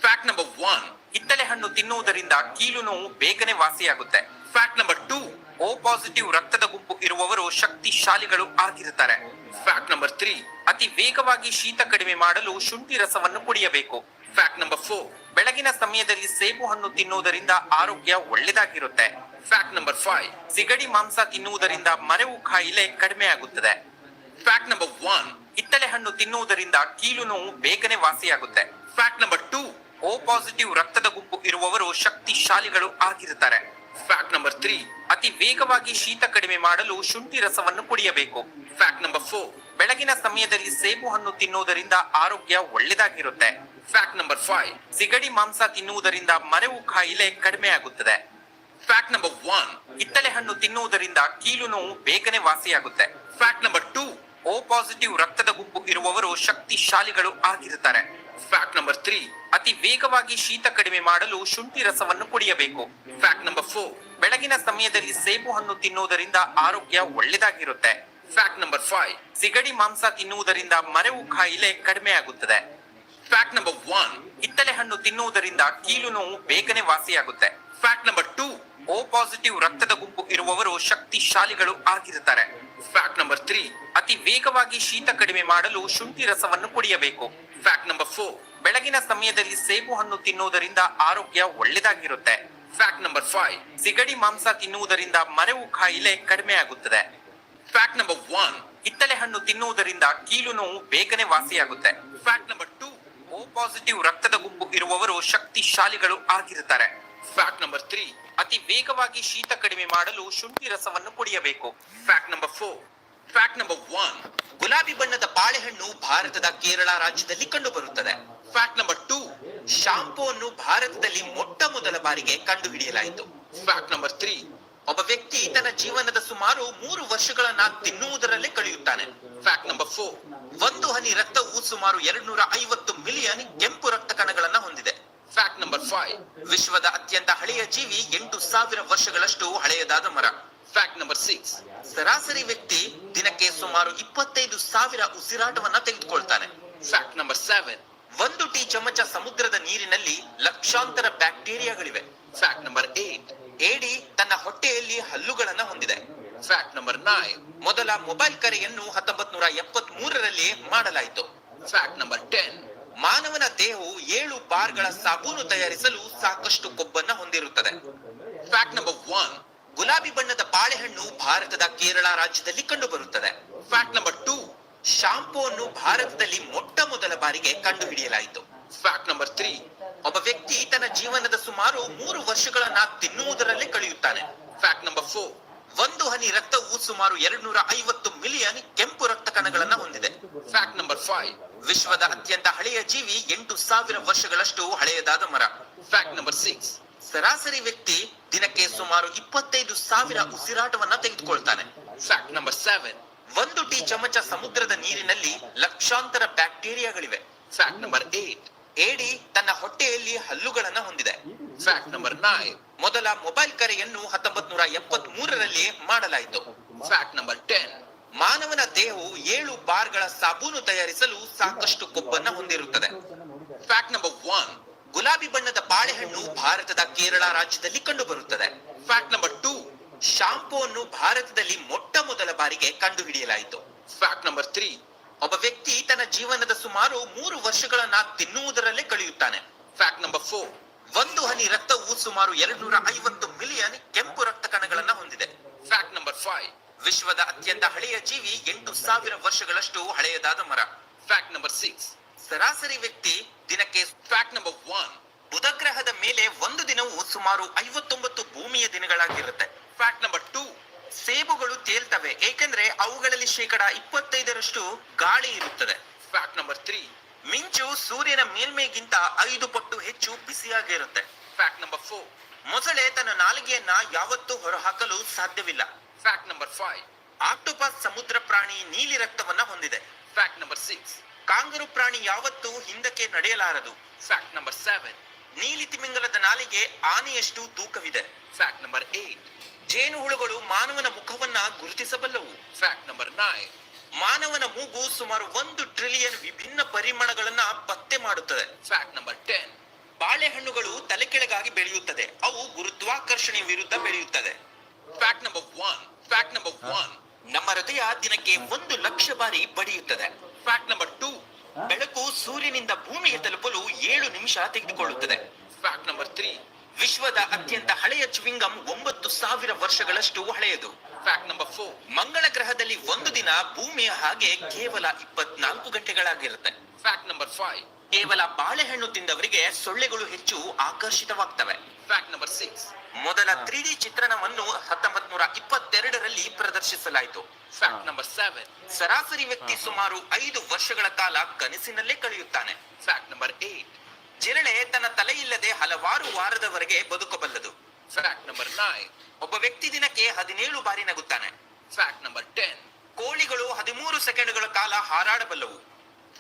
ಫ್ಯಾಕ್ಟ್ ನಂಬರ್ ಒನ್ ಕಿತ್ತಳೆ ಹಣ್ಣು ತಿನ್ನುವುದರಿಂದ ಕೀಲು ನೋವು ಬೇಗನೆ ವಾಸಿಯಾಗುತ್ತೆ. Fact number two O positive ರಕ್ತದ ಗುಂಪು ಇರುವವರು ಶಕ್ತಿಶಾಲಿಗಳು ಆಗಿರುತ್ತಾರೆ. ಫ್ಯಾಕ್ಟ್ ನಂಬರ್ ತ್ರೀ ಅತಿ ವೇಗವಾಗಿ ಶೀತ ಕಡಿಮೆ ಮಾಡಲು ಶುಂಠಿ ರಸವನ್ನು ಕುಡಿಯಬೇಕು. ಫ್ಯಾಕ್ಟ್ ನಂಬರ್ ಫೋರ್ ಬೆಳಗಿನ ಸಮಯದಲ್ಲಿ ಸೇಬು ಹಣ್ಣು ತಿನ್ನುವುದರಿಂದ ಆರೋಗ್ಯ ಒಳ್ಳೆದಾಗಿರುತ್ತೆ ಫ್ಯಾಕ್ಟ್ ನಂಬರ್ ಫೈವ್ ಸಿಗಡಿ ಮಾಂಸ ತಿನ್ನುವುದರಿಂದ ಮರೆವು ಕಾಯಿಲೆ ಕಡಿಮೆ ಆಗುತ್ತದೆ. ಫ್ಯಾಕ್ಟ್ ನಂಬರ್ ಒನ್ ಕಿತ್ತಳೆ ಹಣ್ಣು ತಿನ್ನುವುದರಿಂದ ಕೀಲು ನೋವು ಬೇಗನೆ ವಾಸಿಯಾಗುತ್ತೆ. Fact number two O positive ರಕ್ತದ ಗುಂಪು ಇರುವವರು ಶಕ್ತಿಶಾಲಿಗಳು ಆಗಿರುತ್ತಾರೆ. ಫ್ಯಾಕ್ಟ್ ನಂಬರ್ ತ್ರೀ ಅತಿ ವೇಗವಾಗಿ ಶೀತ ಕಡಿಮೆ ಮಾಡಲು ಶುಂಠಿ ರಸವನ್ನು ಕುಡಿಯಬೇಕು. ಫ್ಯಾಕ್ಟ್ ನಂಬರ್ ಫೋರ್ ಬೆಳಗಿನ ಸಮಯದಲ್ಲಿ ಸೇಬು ಹಣ್ಣು ತಿನ್ನುವುದರಿಂದ ಆರೋಗ್ಯ ಒಳ್ಳೆದಾಗಿರುತ್ತೆ ಫ್ಯಾಕ್ಟ್ ನಂಬರ್ ಫೈವ್ ಸಿಗಡಿ ಮಾಂಸ ತಿನ್ನುವುದರಿಂದ ಮರೆವು ಕಾಯಿಲೆ ಕಡಿಮೆ ಆಗುತ್ತದೆ ಫ್ಯಾಕ್ಟ್ ನಂಬರ್ ಒನ್ ಕಿತ್ತಳೆ ಹಣ್ಣು ತಿನ್ನುವುದರಿಂದ ಕೀಲು ನೋವು ಬೇಗನೆ ವಾಸಿಯಾಗುತ್ತೆ. Fact number two O positive ರಕ್ತದ ಗುಂಪು ಇರುವವರು ಶಕ್ತಿಶಾಲಿಗಳು ಆಗಿರುತ್ತಾರೆ. ಫ್ಯಾಕ್ಟ್ ನಂಬರ್ ತ್ರೀ ಅತಿ ವೇಗವಾಗಿ ಶೀತ ಕಡಿಮೆ ಮಾಡಲು ಶುಂಠಿ ರಸವನ್ನು ಕುಡಿಯಬೇಕು. ಫ್ಯಾಕ್ಟ್ ನಂಬರ್ ಫೋರ್ ಬೆಳಗಿನ ಸಮಯದಲ್ಲಿ ಸೇಬು ಹಣ್ಣು ತಿನ್ನುವುದರಿಂದ ಆರೋಗ್ಯ ಒಳ್ಳೆದಾಗಿರುತ್ತೆ ಫ್ಯಾಕ್ಟ್ ನಂಬರ್ ಫೈವ್ ಸಿಗಡಿ ಮಾಂಸ ತಿನ್ನುವುದರಿಂದ ಮರೆವು ಕಾಯಿಲೆ ಕಡಿಮೆ ಆಗುತ್ತದೆ. ಫ್ಯಾಕ್ಟ್ ನಂಬರ್ ಒನ್ ಕಿತ್ತಳೆ ಹಣ್ಣು ತಿನ್ನುವುದರಿಂದ ಕೀಲು ನೋವು ಬೇಗನೆ ವಾಸಿಯಾಗುತ್ತೆ. Fact number two O positive ರಕ್ತದ ಗುಂಪು ಇರುವವರು ಶಕ್ತಿಶಾಲಿಗಳು ಆಗಿರುತ್ತಾರೆ. ಫ್ಯಾಕ್ಟ್ ನಂಬರ್ ತ್ರೀ ಅತಿ ವೇಗವಾಗಿ ಶೀತ ಕಡಿಮೆ ಮಾಡಲು ಶುಂಠಿ ರಸವನ್ನು ಕುಡಿಯಬೇಕು. ಫ್ಯಾಕ್ಟ್ ನಂಬರ್ ಫೋರ್ ಬೆಳಗಿನ ಸಮಯದಲ್ಲಿ ಸೇಬು ಹಣ್ಣು ತಿನ್ನುವುದರಿಂದ ಆರೋಗ್ಯ ಒಳ್ಳೆದಾಗಿರುತ್ತೆ ಫ್ಯಾಕ್ಟ್ ನಂಬರ್ ಫೈವ್ ಸಿಗಡಿ ಮಾಂಸ ತಿನ್ನುವುದರಿಂದ ಮರೆವು ಕಾಯಿಲೆ ಕಡಿಮೆ ಆಗುತ್ತದೆ. ಫ್ಯಾಕ್ಟ್ ನಂಬರ್ ಒನ್ ಕಿತ್ತಳೆ ಹಣ್ಣು ತಿನ್ನುವುದರಿಂದ ಕೀಲು ನೋವು ಬೇಗನೆ ವಾಸಿಯಾಗುತ್ತೆ. Fact number two O positive ರಕ್ತದ ಗುಂಪು ಇರುವವರು ಶಕ್ತಿಶಾಲಿಗಳು ಆಗಿರುತ್ತಾರೆ. ಫ್ಯಾಕ್ಟ್ ನಂಬರ್ ತ್ರೀ ಅತಿ ವೇಗವಾಗಿ ಶೀತ ಕಡಿಮೆ ಮಾಡಲು ಶುಂಠಿ ರಸವನ್ನು ಕುಡಿಯಬೇಕು. Fact number four fact number one ಗುಲಾಬಿ ಬಣ್ಣದ ಬಾಳೆಹಣ್ಣು ಭಾರತದ ಕೇರಳ ರಾಜ್ಯದಲ್ಲಿ ಕಂಡುಬರುತ್ತದೆ. ಫ್ಯಾಕ್ಟ್ ನಂಬರ್ ಟೂ ಶಾಂಪೂ ಅನ್ನು ಭಾರತದಲ್ಲಿ ಮೊಟ್ಟ ಮೊದಲ ಬಾರಿಗೆ ಕಂಡುಹಿಡಿಯಲಾಯಿತು. ಫ್ಯಾಕ್ಟ್ ನಂಬರ್ ತ್ರೀ ಒಬ್ಬ ವ್ಯಕ್ತಿ ತನ್ನ ಜೀವನದ ಸುಮಾರು ಮೂರು ವರ್ಷಗಳನ್ನ ತಿನ್ನುವುದರಲ್ಲೇ ಕಳೆಯುತ್ತಾನೆ. ಫ್ಯಾಕ್ಟ್ ನಂಬರ್ ಫೋರ್ ಒಂದು ಹನಿ ರಕ್ತವು ಸುಮಾರು ಎರಡ್ನೂರ ಐವತ್ತು ಮಿಲಿಯನ್ ಕೆಂಪು ರಕ್ತ ಕಣಗಳನ್ನ ಹೊಂದಿದೆ. ಫ್ಯಾಕ್ಟ್ ನಂಬರ್ ಫೈವ್ ವಿಶ್ವದ ಅತ್ಯಂತ ಹಳೆಯ ಜೀವಿ ಎಂಟು ಸಾವಿರ ವರ್ಷಗಳಷ್ಟು ಹಳೆಯದಾದ ಮರ. ಫ್ಯಾಕ್ಟ್ ನಂಬರ್ ಸಿಕ್ಸ್ ಸರಾಸರಿ ವ್ಯಕ್ತಿ ದಿನಕ್ಕೆ ಸುಮಾರು ಇಪ್ಪತ್ತೈದು ಸಾವಿರ ಉಸಿರಾಟವನ್ನ ತೆಗೆದುಕೊಳ್ತಾನೆ. ಫ್ಯಾಕ್ಟ್ ನಂಬರ್ ಸೆವೆನ್ ಒಂದು ಟೀ ಚಮಚ ಸಮುದ್ರದ ನೀರಿನಲ್ಲಿ ಲಕ್ಷಾಂತರ ಬ್ಯಾಕ್ಟೀರಿಯಾಗಳಿವೆ. ಫ್ಯಾಕ್ಟ್ ನಂಬರ್ ಏಟ್ ಏಡಿ ತನ್ನ ಹೊಟ್ಟೆಯಲ್ಲಿ ಹಲ್ಲುಗಳನ್ನ ಹೊಂದಿದೆ. ಫ್ಯಾಕ್ಟ್ ನಂಬರ್ ನೈನ್ ಮೊದಲ ಮೊಬೈಲ್ ಕರೆಯನ್ನು ಹತ್ತೊಂಬತ್ ನೂರ ಎಪ್ಪತ್ ಮೂರರಲ್ಲಿ ಮಾಡಲಾಯಿತು. ಫ್ಯಾಕ್ಟ್ ನಂಬರ್ ಟೆನ್ ಮಾನವನ ದೇಹವು ಏಳು ಬಾರ್ಗಳ ಸಾಬೂನು ತಯಾರಿಸಲು ಸಾಕಷ್ಟು ಕೊಬ್ಬನ್ನ ಹೊಂದಿರುತ್ತದೆ. ಫ್ಯಾಕ್ಟ್ ನಂಬರ್ ಒನ್ ಗುಲಾಬಿ ಬಣ್ಣದ ಬಾಳೆಹಣ್ಣು ಭಾರತದ ಕೇರಳ ರಾಜ್ಯದಲ್ಲಿ ಕಂಡುಬರುತ್ತದೆ. ಫ್ಯಾಕ್ಟ್ ನಂಬರ್ ಟೂ ಶಾಂಪೂ ಅನ್ನು ಭಾರತದಲ್ಲಿ ಮೊಟ್ಟ ಮೊದಲ ಬಾರಿಗೆ ಕಂಡುಹಿಡಿಯಲಾಯಿತು. ಫ್ಯಾಕ್ಟ್ ನಂಬರ್ ತ್ರೀ ಒಬ್ಬ ವ್ಯಕ್ತಿ ತನ್ನ ಜೀವನದ ಸುಮಾರು ಮೂರು ವರ್ಷಗಳನ್ನ ತಿನ್ನುವುದರಲ್ಲಿ ಕಳೆಯುತ್ತಾನೆ. ಫ್ಯಾಕ್ಟ್ ನಂಬರ್ ಫೋರ್ ಒಂದು ಹನಿ ರಕ್ತವು ಸುಮಾರು ಎರಡ್ನೂರ ಐವತ್ತು ಮಿಲಿಯನ್ ಕೆಂಪು ರಕ್ತ ಕಣಗಳನ್ನ ಹೊಂದಿದೆ. ಫ್ಯಾಕ್ಟ್ ನಂಬರ್ ಫೈವ್ ವಿಶ್ವದ ಅತ್ಯಂತ ಹಳೆಯ ಜೀವಿ ಎಂಟು ಸಾವಿರ ವರ್ಷಗಳಷ್ಟು ಹಳೆಯದಾದ ಮರ. ಫ್ಯಾಕ್ಟ್ ನಂಬರ್ ಸಿಕ್ಸ್ ಸರಾಸರಿ ವ್ಯಕ್ತಿ ದಿನಕ್ಕೆ ಸುಮಾರು ಇಪ್ಪತ್ತೈದು ಸಾವಿರ ಉಸಿರಾಟವನ್ನ ತೆಗೆದುಕೊಳ್ತಾನೆ. ಫ್ಯಾಕ್ಟ್ ನಂಬರ್ ಸೆವೆನ್ ಒಂದು ಟೀ ಚಮಚ ಸಮುದ್ರದ ನೀರಿನಲ್ಲಿ ಲಕ್ಷಾಂತರ ಬ್ಯಾಕ್ಟೀರಿಯಾಗಳಿವೆ. ಫ್ಯಾಕ್ಟ್ ನಂಬರ್ ಏಟ್ ಏಡಿ ತನ್ನ ಹೊಟ್ಟೆಯಲ್ಲಿ ಹಲ್ಲುಗಳನ್ನ ಹೊಂದಿದೆ. ಫ್ಯಾಕ್ಟ್ ನಂಬರ್ ನೈನ್ ಮೊದಲ ಮೊಬೈಲ್ ಕರೆಯನ್ನು ಹತ್ತೊಂಬತ್ ನೂರ ಎಪ್ಪತ್ ಮೂರರಲ್ಲಿ ಮಾಡಲಾಯಿತು. ಫ್ಯಾಕ್ಟ್ ನಂಬರ್ ಟೆನ್ ಮಾನವನ ದೇಹವು ಏಳು ಬಾರ್ಗಳ ಸಾಬೂನು ತಯಾರಿಸಲು ಸಾಕಷ್ಟು ಕೊಬ್ಬನ್ನ ಹೊಂದಿರುತ್ತದೆ. ಫ್ಯಾಕ್ಟ್ ನಂಬರ್ ಒನ್ ಗುಲಾಬಿ ಬಣ್ಣದ ಬಾಳೆಹಣ್ಣು ಭಾರತದ ಕೇರಳ ರಾಜ್ಯದಲ್ಲಿ ಕಂಡುಬರುತ್ತದೆ. ಫ್ಯಾಕ್ಟ್ ನಂಬರ್ ಟೂ ಶಾಂಪೂ ಅನ್ನು ಭಾರತದಲ್ಲಿ ಮೊಟ್ಟ ಮೊದಲ ಬಾರಿಗೆ ಕಂಡುಹಿಡಿಯಲಾಯಿತು. ಫ್ಯಾಕ್ಟ್ ನಂಬರ್ ತ್ರೀ ಒಬ್ಬ ವ್ಯಕ್ತಿ ತನ್ನ ಜೀವನದ ಸುಮಾರು ಮೂರು ವರ್ಷಗಳನ್ನ ತಿನ್ನುವುದರಲ್ಲೇ ಕಳೆಯುತ್ತಾನೆ. ಫ್ಯಾಕ್ಟ್ ನಂಬರ್ ಫೋರ್ ಒಂದು ಹನಿ ರಕ್ತವು ಸುಮಾರು ಎರಡ್ನೂರ ಐವತ್ತು ಮಿಲಿಯನ್ ಕೆಂಪು ರಕ್ತ ಕಣಗಳನ್ನ ಹೊಂದಿದೆ. ಫ್ಯಾಕ್ಟ್ ನಂಬರ್ ಫೈವ್ ವಿಶ್ವದ ಅತ್ಯಂತ ಹಳೆಯ ಜೀವಿ ಎಂಟು ಸಾವಿರ ವರ್ಷಗಳಷ್ಟು ಹಳೆಯದಾದ ಮರ. ಫ್ಯಾಕ್ಟ್ ನಂಬರ್ ಸಿಕ್ಸ್ ಸರಾಸರಿ ವ್ಯಕ್ತಿ ದಿನಕ್ಕೆ ಫ್ಯಾಕ್ಟ್ ನಂಬರ್ ಒನ್ ಬುಧ ಗ್ರಹದ ಮೇಲೆ ಒಂದು ದಿನವು ಸುಮಾರು ಐವತ್ತೊಂಬತ್ತು ಭೂಮಿಯ ದಿನಗಳಾಗಿರುತ್ತೆ. ಫ್ಯಾಕ್ಟ್ ನಂಬರ್ ಟೂ ಸೇಬುಗಳು ತೇಲ್ತವೆ. ಏಕೆಂದ್ರೆ ಅವುಗಳಲ್ಲಿ ಶೇಕಡ ಇಪ್ಪತ್ತೈದರಷ್ಟು ಗಾಳಿ ಇರುತ್ತದೆ. ಫ್ಯಾಕ್ಟ್ ನಂಬರ್ ತ್ರೀ ಮಿಂಚು ಸೂರ್ಯನ ಮೇಲ್ಮೈಗಿಂತ ಐದು ಪಟ್ಟು ಹೆಚ್ಚು ಬಿಸಿಯಾಗಿರುತ್ತೆ. ಫ್ಯಾಕ್ಟ್ ನಂಬರ್ ಫೋರ್ ಮೊಸಳೆ ತನ್ನ ನಾಲಿಗೆಯನ್ನ ಯಾವತ್ತೂ ಹೊರಹಾಕಲು ಸಾಧ್ಯವಿಲ್ಲ. ಫ್ಯಾಕ್ಟ್ ನಂಬರ್ ಫೈವ್ ಆಕ್ಟೋಪಸ್ ಸಮುದ್ರ ಪ್ರಾಣಿ ನೀಲಿ ರಕ್ತವನ್ನ ಹೊಂದಿದೆ. ಫ್ಯಾಕ್ಟ್ ನಂಬರ್ ಸಿಕ್ಸ್ ಕಾಂಗರು ಪ್ರಾಣಿ ಯಾವತ್ತೂ ಹಿಂದಕ್ಕೆ ನಡೆಯಲಾರದು. Fact number seven. ನೀಲಿ ತಿಮಿಂಗಲದ ನಾಲಿಗೆ ಆನೆಯಷ್ಟು ತೂಕವಿದೆ. ಫ್ಯಾಕ್ಟ್ ನಂಬರ್ ಏಟ್ ಜೇನುಹುಳುಗಳು ಮಾನವನ ಮುಖವನ್ನ ಗುರುತಿಸಬಲ್ಲವು. ಫ್ಯಾಕ್ಟ್ ನಂಬರ್ ನೈನ್ ಮಾನವನ ಮೂಗು ಸುಮಾರು ಒಂದು ಟ್ರಿಲಿಯನ್ ವಿಭಿನ್ನ ಪರಿಮಳಗಳನ್ನ ಪತ್ತೆ ಮಾಡುತ್ತದೆ. ಫ್ಯಾಕ್ಟ್ ನಂಬರ್ ಟೆನ್ ಬಾಳೆಹಣ್ಣುಗಳು ತಲೆ ಕೆಳಗಾಗಿ ಬೆಳೆಯುತ್ತದೆ. ಅವು ಗುರುತ್ವಾಕರ್ಷಣೆ ವಿರುದ್ಧ ಬೆಳೆಯುತ್ತದೆ. Fact number one fact number one ನಮ್ಮ ಹೃದಯ ದಿನಕ್ಕೆ ಒಂದು ಲಕ್ಷ ಬಾರಿ ಬಡಿಯುತ್ತದೆ. Fact number two. ಬೆಳಕು ಸೂರ್ಯನಿಂದ ಭೂಮಿಗೆ ತಲುಪಲು ಏಳು ನಿಮಿಷ ತೆಗೆದುಕೊಳ್ಳುತ್ತದೆ. ಫ್ಯಾಕ್ಟ್ ನಂಬರ್ ತ್ರೀ ವಿಶ್ವದ ಅತ್ಯಂತ ಹಳೆಯ ಚುವಿಂಗಮ್ ಒಂಬತ್ತು ಸಾವಿರ ವರ್ಷಗಳಷ್ಟು ಹಳೆಯದು. ಫ್ಯಾಕ್ಟ್ ನಂಬರ್ ಫೋರ್ ಮಂಗಳ ಗ್ರಹದಲ್ಲಿ ಒಂದು ದಿನ ಭೂಮಿಯ ಹಾಗೆ ಕೇವಲ ಇಪ್ಪತ್ನಾಲ್ಕು ಗಂಟೆಗಳಾಗಿರುತ್ತೆ. Fact number five. ಕೇವಲ ಬಾಳೆಹಣ್ಣು ತಿಂದವರಿಗೆ ಸೊಳ್ಳೆಗಳು ಹೆಚ್ಚು ಆಕರ್ಷಿತವಾಗ್ತವೆ. ಫ್ಯಾಕ್ಟ್ ನಂಬರ್ ಸಿಕ್ಸ್ ಮೊದಲ ತ್ರೀ ಡಿ ಚಿತ್ರಣವನ್ನು ಹತ್ತೊಂಬತ್ ನೂರ ಇಪ್ಪತ್ತೆರಡರಲ್ಲಿ ಪ್ರದರ್ಶಿಸಲಾಯಿತು. ಫ್ಯಾಕ್ಟ್ ನಂಬರ್ ಸೆವೆನ್ ಸರಾಸರಿ ವ್ಯಕ್ತಿ ಸುಮಾರು ಐದು ವರ್ಷಗಳ ಕಾಲ ಕನಸಿನಲ್ಲೇ ಕಳೆಯುತ್ತಾನೆ. ಫ್ಯಾಕ್ಟ್ ನಂಬರ್ ಏಟ್ ಜಿರಳೆ ತನ್ನ ತಲೆಯಿಲ್ಲದೆ ಇಲ್ಲದೆ ಹಲವಾರು ವಾರದವರೆಗೆ ಬದುಕಬಲ್ಲದು. ಫ್ಯಾಕ್ಟ್ ನಂಬರ್ ನೈನ್ ಒಬ್ಬ ವ್ಯಕ್ತಿ ದಿನಕ್ಕೆ ಹದಿನೇಳು ಬಾರಿ ನಗುತ್ತಾನೆ. ಫ್ಯಾಕ್ಟ್ ನಂಬರ್ ಟೆನ್ ಕೋಳಿಗಳು ಹದಿಮೂರು ಸೆಕೆಂಡ್ಗಳ ಕಾಲ ಹಾರಾಡಬಲ್ಲವು.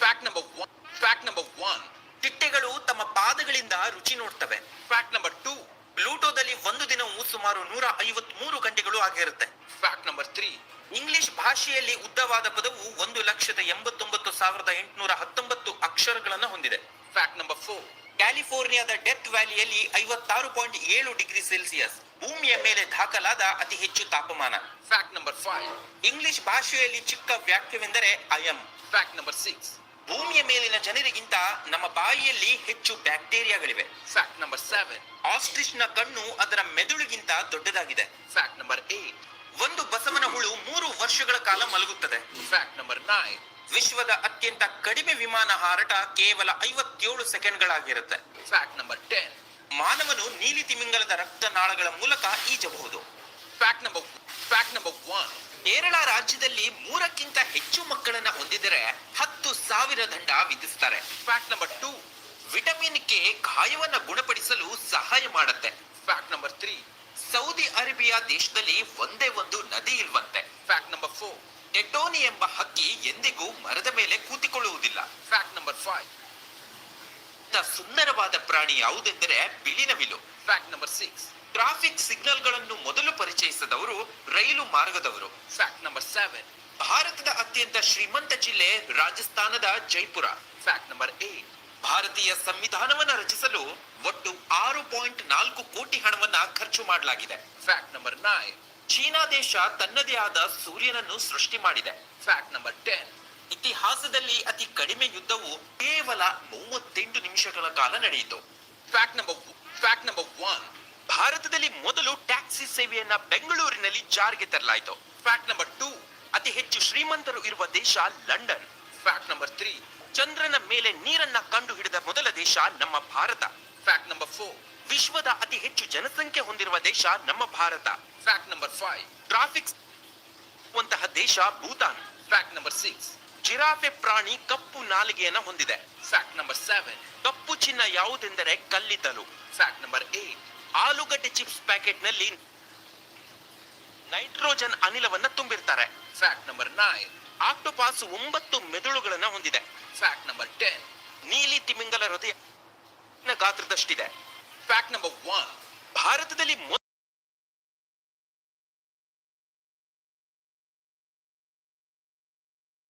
Fact number one fact number one ಚಿಟ್ಟೆಗಳು ತಮ್ಮ ಪಾದಗಳಿಂದ ರುಚಿ ನೋಡ್ತವೆ. ಫ್ಯಾಕ್ಟ್ ನಂಬರ್ ಟೂ ಪ್ಲೂಟೋದಲ್ಲಿ ಒಂದು ದಿನವು ಸುಮಾರು ನೂರ ಐವತ್ ಮೂರು ಗಂಟೆಗಳು ಆಗಿರುತ್ತೆ. ಫ್ಯಾಕ್ಟ್ ನಂಬರ್ ತ್ರೀ ಇಂಗ್ಲಿಷ್ ಭಾಷೆಯಲ್ಲಿ ಉದ್ದವಾದ ಪದವು ಒಂದು ಲಕ್ಷದ ಎಂಬತ್ತೊಂಬತ್ತು ಸಾವಿರದ ಎಂಟುನೂರ ಹತ್ತೊಂಬತ್ತು ಅಕ್ಷರಗಳನ್ನು ಹೊಂದಿದೆ. ಫ್ಯಾಕ್ಟ್ ನಂಬರ್ ಫೋರ್ ಕ್ಯಾಲಿಫೋರ್ನಿಯಾದ ಡೆತ್ ವ್ಯಾಲಿಯಲ್ಲಿ ಐವತ್ತಾರು ಪಾಯಿಂಟ್ ಏಳು ಡಿಗ್ರಿ ಸೆಲ್ಸಿಯಸ್ ಭೂಮಿಯ ಮೇಲೆ ದಾಖಲಾದ ಅತಿ ಹೆಚ್ಚು ತಾಪಮಾನ. ಫ್ಯಾಕ್ಟ್ ನಂಬರ್ ಫೈವ್ ಇಂಗ್ಲಿಷ್ ಭಾಷೆಯಲ್ಲಿ ಚಿಕ್ಕ ವ್ಯಾಖ್ಯವೆಂದರೆ I am fact number six. ಭೂಮಿಯ ಮೇಲಿನ ಜನರಿಗಿಂತ ನಮ್ಮ ಬಾಯಿಯಲ್ಲಿ ಹೆಚ್ಚು ಬ್ಯಾಕ್ಟೀರಿಯಾಗಳಿವೆ. ಫ್ಯಾಕ್ಟ್ ನಂಬರ್ ಸೆವೆನ್ ಆಸ್ಟ್ರಿಚ್ನ ಕಣ್ಣು ಅದರ ಮೆದುಳಿಗಿಂತ ದೊಡ್ಡದಾಗಿದೆ. ಫ್ಯಾಕ್ಟ್ ನಂಬರ್ ಏಟ್ ಒಂದು ಬಸವನ ಹುಳು ಮೂರು ವರ್ಷಗಳ ಕಾಲ ಮಲಗುತ್ತದೆ. ಫ್ಯಾಕ್ಟ್ ನಂಬರ್ ನೈನ್ ವಿಶ್ವದ ಅತ್ಯಂತ ಕಡಿಮೆ ವಿಮಾನ ಹಾರಾಟ ಕೇವಲ ಐವತ್ತೇಳು ಸೆಕೆಂಡ್ಗಳಾಗಿರುತ್ತೆ. ಫ್ಯಾಕ್ಟ್ ನಂಬರ್ ಟೆನ್ ಮಾನವನು ನೀಲಿ ತಿಮಿಂಗಲದ ರಕ್ತನಾಳಗಳ ಮೂಲಕ ಈಜಬಹುದು. Fact number fact number one. Kerala ರಾಜ್ಯದಲ್ಲಿ ಮೂರಕ್ಕಿಂತ ಹೆಚ್ಚು ಮಕ್ಕಳನ್ನ ಹೊಂದಿದರೆ ಹತ್ತು ಸಾವಿರ ದಂಡ ವಿಧಿಸ್ತಾರೆ. Fact number two vitamin K ಗಾಯವನ್ನ ಗುಣಪಡಿಸಲು ಸಹಾಯ ಮಾಡುತ್ತೆ. Fact number three Saudi Arabia ದೇಶದಲ್ಲಿ ಒಂದೇ ಒಂದು ನದಿ ಇಲ್ವಂತೆ. ಫ್ಯಾಕ್ಟ್ ನಂಬರ್ ಫೋರ್ ಟೆಟೋನಿ ಎಂಬ ಹಕ್ಕಿ ಎಂದಿಗೂ ಮರದ ಮೇಲೆ ಕೂತಿಕೊಳ್ಳುವುದಿಲ್ಲ. ಫ್ಯಾಕ್ಟ್ ನಂಬರ್ ಫೈವ್ ಸುಂದರವಾದ ಪ್ರಾಣಿ ಯಾವುದೆಂದರೆ ಬಿಳಿನವಿಲು ಫ್ಯಾಕ್ಟ್ ನಂಬರ್ six. ಟ್ರಾಫಿಕ್ ಸಿಗ್ನಲ್ಗಳನ್ನು ಮೊದಲು ಪರಿಚಯಿಸಿದವರು ರೈಲು ಮಾರ್ಗದವರು. ಫ್ಯಾಕ್ಟ್ ನಂಬರ್ ಸೆವೆನ್ ಭಾರತದ ಅತ್ಯಂತ ಶ್ರೀಮಂತ ಜಿಲ್ಲೆ ರಾಜಸ್ಥಾನದ ಜೈಪುರ. ಫ್ಯಾಕ್ಟ್ ನಂಬರ್ ಏಟ್ ಭಾರತೀಯ ಸಂವಿಧಾನವನ್ನು ರಚಿಸಲು ಒಟ್ಟು ಆರು ಪಾಯಿಂಟ್ ನಾಲ್ಕು ಕೋಟಿ ಹಣವನ್ನ ಖರ್ಚು ಮಾಡಲಾಗಿದೆ. ಫ್ಯಾಕ್ಟ್ ನಂಬರ್ ನೈನ್ ಚೀನಾ ದೇಶ ತನ್ನದೇ ಆದ ಸೂರ್ಯನನ್ನು ಸೃಷ್ಟಿ ಮಾಡಿದೆ. ಫ್ಯಾಕ್ಟ್ ನಂಬರ್ ಟೆನ್ ಇತಿಹಾಸದಲ್ಲಿ ಅತಿ ಕಡಿಮೆ ಯುದ್ಧವು ಕೇವಲ ಮೂವತ್ತೆಂಟು ನಿಮಿಷಗಳ ಕಾಲ ನಡೆಯಿತು. Fact number fact number one. ಭಾರತದಲ್ಲಿ ಮೊದಲು ಟ್ಯಾಕ್ಸಿ ಸೇವೆಯನ್ನ ಬೆಂಗಳೂರಿನಲ್ಲಿ ಜಾರಿಗೆ ತರಲಾಯಿತು. ಫ್ಯಾಕ್ಟ್ ನಂಬರ್ ಟೂ ಅತಿ ಹೆಚ್ಚು ಶ್ರೀಮಂತರು ಇರುವ ದೇಶ ಲಂಡನ್. ಫ್ಯಾಕ್ಟ್ ನಂಬರ್ ತ್ರೀ ಚಂದ್ರನ ಮೇಲೆ ನೀರನ್ನ ಕಂಡು ಹಿಡಿದ ಮೊದಲ ದೇಶ ನಮ್ಮ ಭಾರತ. ಫ್ಯಾಕ್ಟ್ ನಂಬರ್ ಫೋರ್ ವಿಶ್ವದ ಅತಿ ಹೆಚ್ಚು ಜನಸಂಖ್ಯೆ ಹೊಂದಿರುವ ದೇಶ ನಮ್ಮ Bharat. Fact number five traffic ಅಂತಹ ದೇಶ Bhutan. Fact number six giraffe ಪ್ರಾಣಿ ಕಪ್ಪು ನಾಲಿಗೆಯನ್ನ ಹೊಂದಿದೆ. ಫ್ಯಾಕ್ಟ್ ನಂಬರ್ ಸೆವೆನ್ ಕಪ್ಪು ಚಿನ್ನ ಯಾವುದೆಂದರೆ ಕಲ್ಲಿದ್ದಲು. Fact number eight. ಆಲೂಗಡ್ಡೆ ಚಿಪ್ಸ್ ಪ್ಯಾಕೆಟ್ನಲ್ಲಿ ನೈಟ್ರೋಜನ್ ಅನಿಲವನ್ನ ತುಂಬಿರ್ತಾರೆ. ಫ್ಯಾಕ್ಟ್ ನಂಬರ್ ನೈನ್ ಆಕ್ಟೋಪಾಸ್ ಒಂಬತ್ತು ಮೆದುಳುಗಳನ್ನ ಹೊಂದಿದೆ. Fact number ten. ನೀಲಿ ತಿಮಿಂಗಲ ಹೃದಯ ಗಾತ್ರದಷ್ಟಿದೆ. Fact number one. ಭಾರತದಲ್ಲಿ